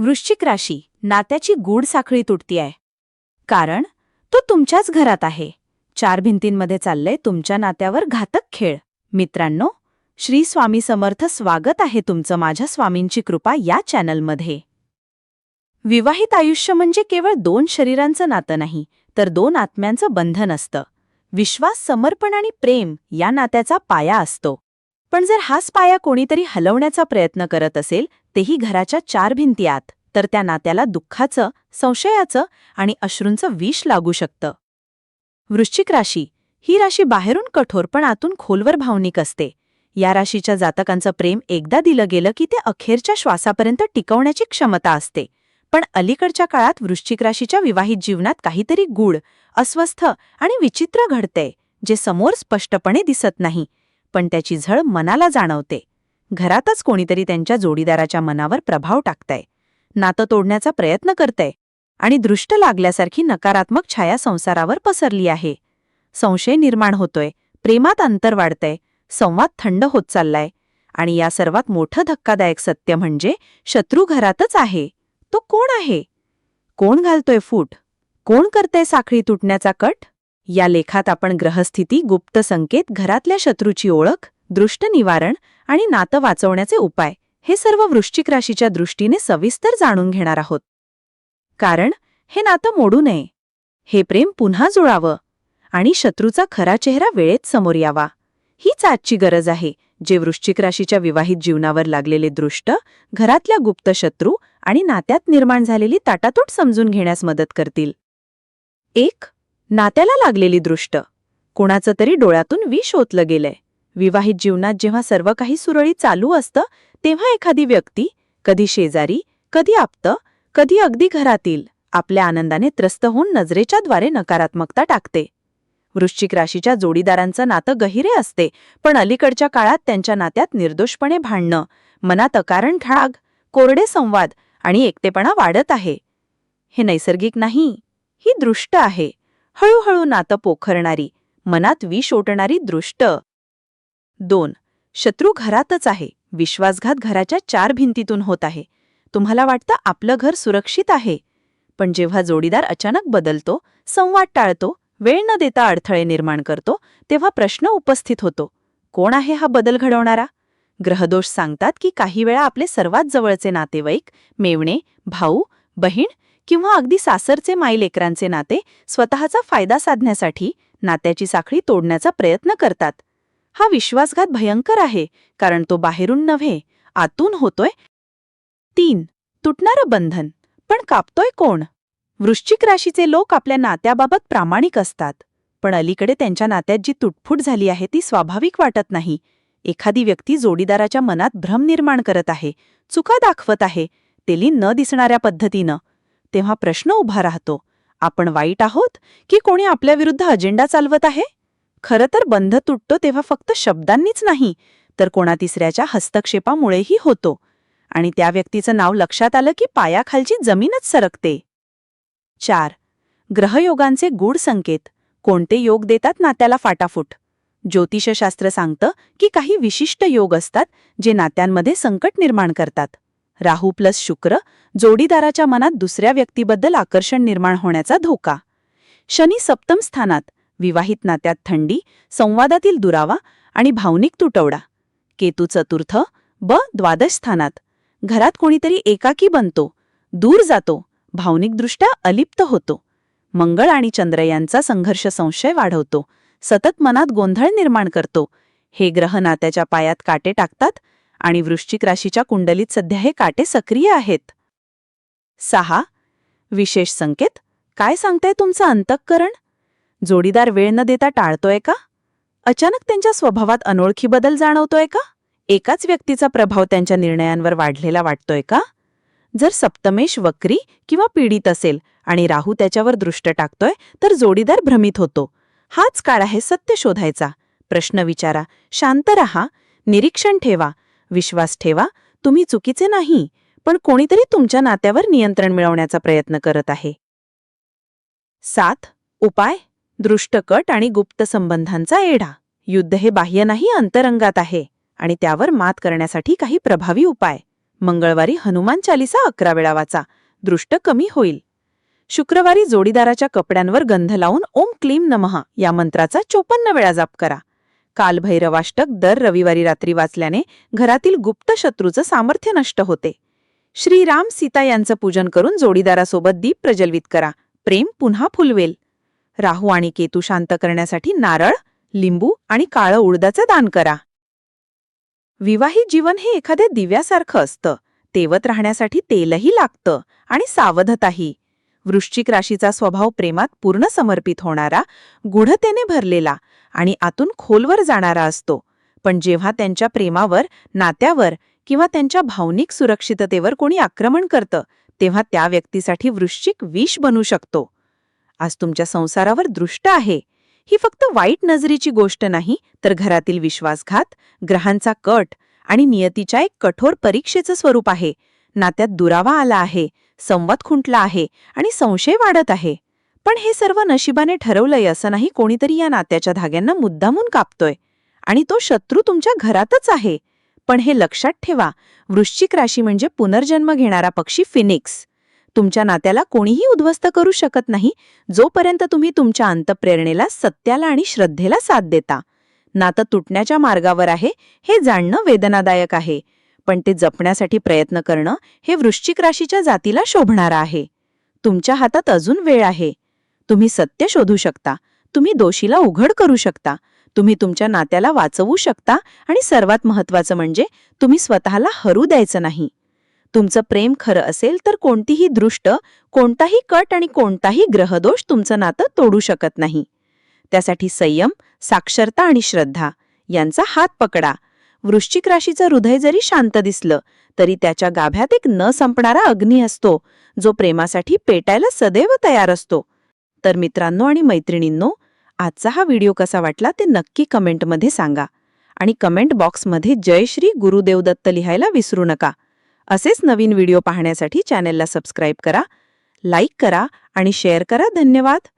वृश्चिक राशी नात्याची गूढ साखळी तुटतीये. कारण तो तुमच्याच घरात आहे. चार भिंतींमध्ये चाललंय तुमच्या नात्यावर घातक खेळ. मित्रांनो श्री स्वामी समर्थ स्वागत आहे तुमचं माझ्या स्वामींची कृपा या चॅनलमध्ये. विवाहित आयुष्य म्हणजे केवळ दोन शरीरांचं नातं नाही तर दोन आत्म्यांचं बंधन असतं. विश्वास समर्पण आणि प्रेम या नात्याचा पाया असतो. पण जर हाच पाया कोणीतरी हलवण्याचा प्रयत्न करत असेल तेही घराच्या चार भिंती आत तर त्या नात्याला दुःखाचं संशयाचं आणि अश्रूंचं विष लागू शकतं. वृश्चिक राशी ही राशी बाहेरून कठोर पण आतून खोलवर भावनिक असते. या राशीच्या जातकांचं प्रेम एकदा दिलं गेलं की ते अखेरच्या श्वासापर्यंत टिकवण्याची क्षमता असते. पण अलीकडच्या काळात वृश्चिक राशीच्या विवाहित जीवनात काहीतरी गूढ अस्वस्थ आणि विचित्र घडते जे समोर स्पष्टपणे दिसत नाही. पण त्याची झळ मनाला जाणवते. घरातच कोणीतरी त्यांच्या जोडीदाराच्या मनावर प्रभाव टाकतंय. नातं तोडण्याचा प्रयत्न करतंय आणि दृष्ट लागल्यासारखी नकारात्मक छाया संसारावर पसरली आहे. संशय निर्माण होतोय प्रेमात अंतर वाढतंय संवाद थंड होत चाललाय आणि या सर्वात मोठं धक्कादायक सत्य म्हणजे शत्रू घरातच आहे. तो कोण आहे? कोण घालतोय फूट? कोण करतंय साखळी तुटण्याचा कट? या लेखात आपण ग्रहस्थिती गुप्त संकेत घरातल्या शत्रूची ओळख दृष्ट निवारण आणि नातं वाचवण्याचे उपाय हे सर्व वृश्चिक राशीच्या दृष्टीने सविस्तर जाणून घेणार आहोत. कारण हे नातं मोडू नये. हे प्रेम पुन्हा जुळावं आणि शत्रूचा खरा चेहरा वेळेत समोर यावा. हीच आजची गरज आहे जे वृश्चिक राशीच्या विवाहित जीवनावर लागलेले दृष्ट घरातल्या गुप्त शत्रू आणि नात्यात निर्माण झालेली ताटातूट समजून घेण्यास मदत करतील. एक नात्याला लागलेली दृष्ट. कोणाचं तरी डोळ्यातून विष ओतलं गेलंय. विवाहित जीवनात जेव्हा सर्व काही सुरळीत चालू असतं तेव्हा एखादी व्यक्ती कधी शेजारी कधी आप्त कधी अगदी घरातील आपल्या आनंदाने त्रस्त होऊन नजरेच्या द्वारे नकारात्मकता टाकते. वृश्चिक राशीच्या जोडीदारांचं नातं गहिरे असते पण अलीकडच्या काळात त्यांच्या नात्यात निर्दोषपणे भांडणं मनात अकारण ठाग कोरडे संवाद आणि एकटेपणा वाढत आहे. हे नैसर्गिक नाही ही दृष्ट आहे. हळूहळू नातं पोखरणारी मनात विष ओटणारी दृष्ट. दोन शत्रू घरातच आहे विश्वासघात घराच्या चार भिंतीतून होत आहे. तुम्हाला वाटतं आपलं घर सुरक्षित आहे. पण जेव्हा जोडीदार अचानक बदलतो संवाद टाळतो वेळ न देता अडथळे निर्माण करतो तेव्हा प्रश्न उपस्थित होतो. कोण आहे हा बदल घडवणारा? ग्रहदोष सांगतात की काही वेळा आपले सर्वात जवळचे नातेवाईक मेवणे भाऊ बहीण किंवा अगदी सासरचे माईलेकरांचे नाते स्वतःचा फायदा साधण्यासाठी नात्याची साखळी तोडण्याचा प्रयत्न करतात. हा विश्वासघात भयंकर आहे कारण तो बाहेरून नव्हे आतून होतोय. तीन तुटणारं बंधन. पण कापतोय कोण? वृश्चिक राशीचे लोक आपल्या नात्याबाबत प्रामाणिक असतात. पण अलीकडे त्यांच्या नात्यात जी तुटफूट झाली आहे ती स्वाभाविक वाटत नाही. एखादी व्यक्ती जोडीदाराच्या मनात भ्रम निर्माण करत आहे चुका दाखवत आहे तेली न दिसणाऱ्या पद्धतीनं. तेव्हा प्रश्न उभा राहतो. आपण वाईट आहोत की कोणी आपल्याविरुद्ध अजेंडा चालवत आहे? खरं तर बंध तुटतो तेव्हा फक्त शब्दांनीच नाही तर कोणा तिसऱ्याच्या हस्तक्षेपामुळेही होतो. आणि त्या व्यक्तीचं नाव लक्षात आलं की पायाखालची जमीनच सरकते. चार. ग्रहयोगांचे गूढ संकेत. कोणते योग देतात नात्याला फाटाफूट? ज्योतिषशास्त्र सांगतं की काही विशिष्ट योग असतात जे नात्यांमध्ये संकट निर्माण करतात. राहू प्लस शुक्र जोडीदाराच्या मनात दुसऱ्या व्यक्तीबद्दल आकर्षण निर्माण होण्याचा धोका. शनी सप्तम स्थानात विवाहित नात्यात थंडी संवादातील दुरावा आणि भावनिक तुटवडा. केतू चतुर्थ ब द्वादश स्थानात. घरात कोणीतरी एकाकी बनतो दूर जातो भावनिकदृष्ट्या अलिप्त होतो. मंगळ आणि चंद्र यांचा संघर्ष संशय वाढवतो सतत मनात गोंधळ निर्माण करतो. हे ग्रह नात्याच्या पायात काटे टाकतात आणि वृश्चिक राशीच्या कुंडलीत सध्या हे काटे सक्रिय आहेत. सहा. विशेष संकेत. काय सांगताय तुमचं अंतःकरण? जोडीदार वेळ न देता टाळतोय का? अचानक त्यांच्या स्वभावात अनोळखी बदल जाणवतोय का? एकाच व्यक्तीचा प्रभाव त्यांच्या निर्णयांवर वाढलेला वाटतोय का? जर सप्तमेश वक्री किंवा पीडित असेल आणि राहू त्याच्यावर दृष्ट टाकतोय तर जोडीदार भ्रमित होतो. हाच काळ आहे सत्य शोधायचा. प्रश्न विचारा. शांत रहा. निरीक्षण ठेवा. विश्वास ठेवा तुम्ही चुकीचे नाही पण कोणीतरी तुमच्या नात्यावर नियंत्रण मिळवण्याचा प्रयत्न करत आहे. सात उपाय दृष्टकट आणि गुप्त संबंधांचा एढा युद्ध हे बाह्य नाही अंतरंगात आहे आणि त्यावर मात करण्यासाठी काही प्रभावी उपाय. मंगळवारी हनुमान चालिसा अकरा वेळा वाचा दृष्ट कमी होईल. शुक्रवारी जोडीदाराच्या कपड्यांवर गंध लावून ओम क्लीम नमः या मंत्राचा चोपन्न वेळा जाप करा. कालभैरवाष्टक दर रविवारी रात्री वाचल्याने घरातील गुप्त शत्रूचं सामर्थ्य नष्ट होते. श्रीराम सीता यांचं पूजन करून जोडीदारासोबत दीप प्रज्वलित करा. प्रेम पुन्हा फुलवेल. राहू आणि केतू शांत करण्यासाठी नारळ लिंबू आणि काळं उडदाचं दान करा. विवाहित जीवन हे एखाद्या दिव्यासारखं असतं. तेवत राहण्यासाठी तेलही लागतं आणि सावधताही. वृश्चिक राशीचा स्वभाव प्रेमात पूर्ण समर्पित होणारा गूढतेने भरलेला आणि आतून खोलवर जाणारा असतो. पण जेव्हा त्यांच्या प्रेमावर नात्यावर किंवा त्यांच्या भावनिक सुरक्षिततेवर कोणी आक्रमण करतं तेव्हा त्या व्यक्तीसाठी वृश्चिक विष बनू शकतो. आज तुमच्या संसारावर दृष्ट आहे. ही फक्त वाईट नजरेची गोष्ट नाही तर घरातील विश्वासघात ग्रहांचा कट आणि नियतीच्या एक कठोर परीक्षेचं स्वरूप आहे. नात्यात दुरावा आला आहे. संवाद खुंटला आहे आणि संशय वाढत आहे. पण हे सर्व नशिबाने ठरवलंय असं नाही कोणीतरी या नात्याच्या धाग्यांना मुद्दामून कापतोय. आणि तो शत्रू तुमच्या घरातच आहे. पण हे लक्षात ठेवा वृश्चिक राशी म्हणजे पुनर्जन्म घेणारा पक्षी फिनिक्स. तुमच्या नात्याला कोणीही उद्ध्वस्त करू शकत नाही जोपर्यंत तुम्ही तुमच्या अंतप्रेरणेला सत्याला आणि श्रद्धेला साथ देता. नातं तुटण्याच्या मार्गावर आहे हे जाणणं वेदनादायक आहे. पण ते जपण्यासाठी प्रयत्न करणं हे वृश्चिक राशीच्या जातीला शोभणारं आहे. तुमच्या हातात अजून वेळ आहे. तुम्ही सत्य शोधू शकता. तुम्ही दोषीला उघड करू शकता. तुम्ही तुमच्या नात्याला वाचवू शकता आणि सर्वात महत्वाचं म्हणजे तुम्ही स्वतःला हरू द्यायचं नाही. तुमचं प्रेम खरं असेल तर कोणतीही दृष्ट कोणताही कट आणि कोणताही ग्रहदोष तुमचं नातं तोडू शकत नाही. त्यासाठी संयम साक्षरता आणि श्रद्धा यांचा हात पकडा. वृश्चिक राशीचं हृदय जरी शांत दिसलं तरी त्याच्या गाभ्यात एक न संपणारा अग्नी असतो जो प्रेमासाठी पेटायला सदैव तयार असतो. तर मित्रांनो आणि मैत्रिणींनो आजचा हा व्हिडिओ कसा वाटला ते नक्की कमेंटमध्ये सांगा. आणि कमेंट बॉक्समध्ये जय श्री लिहायला विसरू नका. असेच नवीन व्हिडिओ पाहण्यासाठी चॅनेलला सबस्क्राईब करा लाईक करा आणि शेअर करा. धन्यवाद!